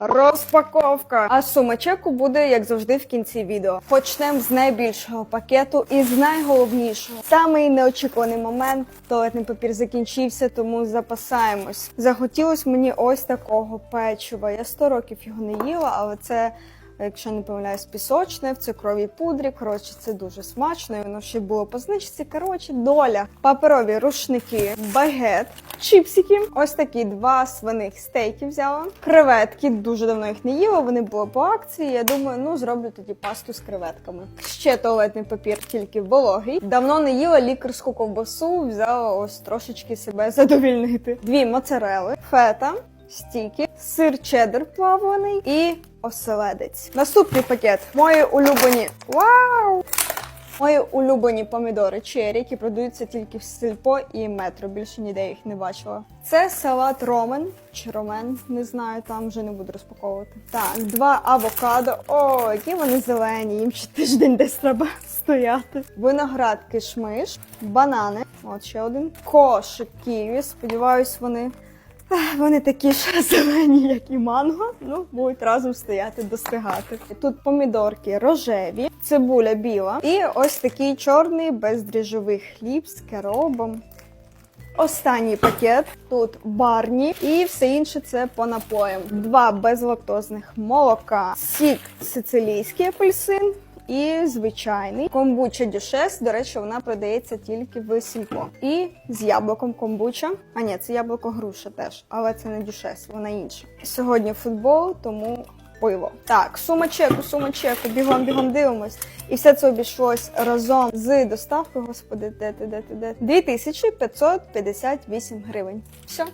Розпаковка. А сума чеку буде, як завжди, в кінці відео. Почнемо з найбільшого пакету і з найголовнішого. Самий неочікуваний момент. Туалетний папір закінчився, тому запасаємось. Захотілось мені ось такого печива. Я 100 років його не їла, але це. Якщо не помиляюсь, пісочне в цукровій пудрі. Коротше, це дуже смачно. І воно ще було по знижці. Коротше, доля. Паперові рушники, багет, чіпсики. Ось такі два свиних стейки взяла. Креветки дуже давно їх не їла. Вони були по акції. Я думаю, ну зроблю тоді пасту з креветками. Ще туалетний папір, тільки вологий. Давно не їла лікарську ковбасу. Взяла ось трошечки себе задовільнити. Дві моцарели, фета. Стіки, сир чеддер плавлений і оселедець. Наступний пакет. Мої улюблені. Вау! Мої улюблені помідори чері, які продаються тільки в сільпо і метро. Більше ніде їх не бачила. Це салат ромен чи ромен, не знаю, там вже не буду розпаковувати. Так, два авокадо. О, які вони зелені, їм ще тиждень десь треба стояти. Виноград кишмиш, банани. От ще один. Кошик ківі. Сподіваюсь, вони. Вони такі ж зелені, як і манго, ну будуть разом стояти, достигати. Тут помідорки рожеві, цибуля біла і ось такий чорний бездріжджовий хліб з керобом. Останній пакет тут барні і все інше це по напоям. Два безлактозних молока, сік сицилійський апельсин і звичайний комбуча дюшес. До речі, вона продається тільки в сільпо. І з яблуком комбуча. А ні, це яблуко груша теж, але це не дюшес, вона інша. Сьогодні футбол, тому. Пиво. Так, сума чеку, сума чеку, бігом, бігом дивимось. І все це обійшлось разом з доставкою, господи, де ти, де ти, де ти? 2558 гривень. Все.